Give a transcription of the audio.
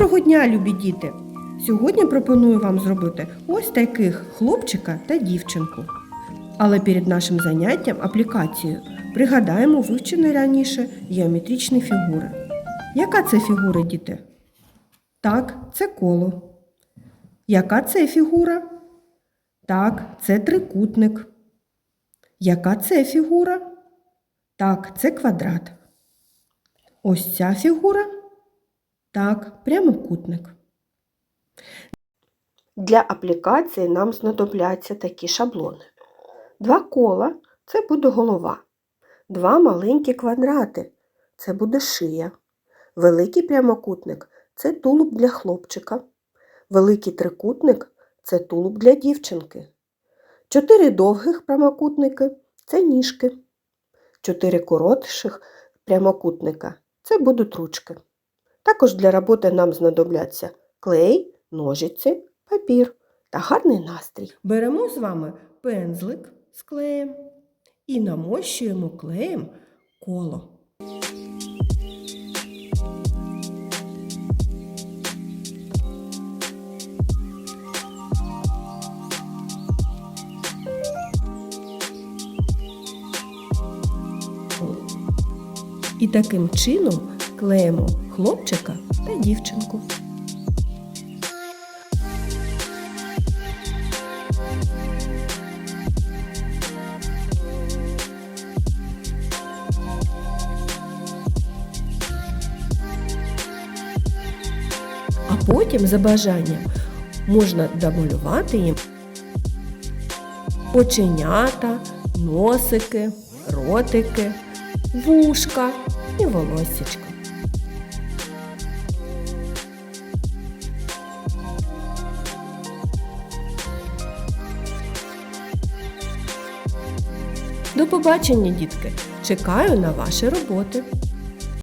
Доброго дня, любі діти! Сьогодні пропоную вам зробити ось таких хлопчика та дівчинку. Але перед нашим заняттям аплікацією пригадаємо вивчені раніше геометричні фігури. Яка це фігура, діти? Так, це коло. Яка це фігура? Так, це трикутник. Яка це фігура? Так, це квадрат. Ось ця фігура? Так, прямокутник. Для аплікації нам знадобляться такі шаблони. Два кола це буде голова. Два маленькі квадрати це буде шия. Великий прямокутник це тулуб для хлопчика. Великий трикутник це тулуб для дівчинки. Чотири довгих прямокутники це ніжки. Чотири коротших прямокутника це будуть ручки. Також для роботи нам знадобляться клей, ножиці, папір та гарний настрій. Беремо з вами пензлик з клеєм і намощуємо клеєм коло. І таким чином клеїмо хлопчика та дівчинку. А потім, за бажанням, можна домалювати їм оченята, носики, ротики, вушка і волосічко. До побачення, дітки! Чекаю на ваші роботи.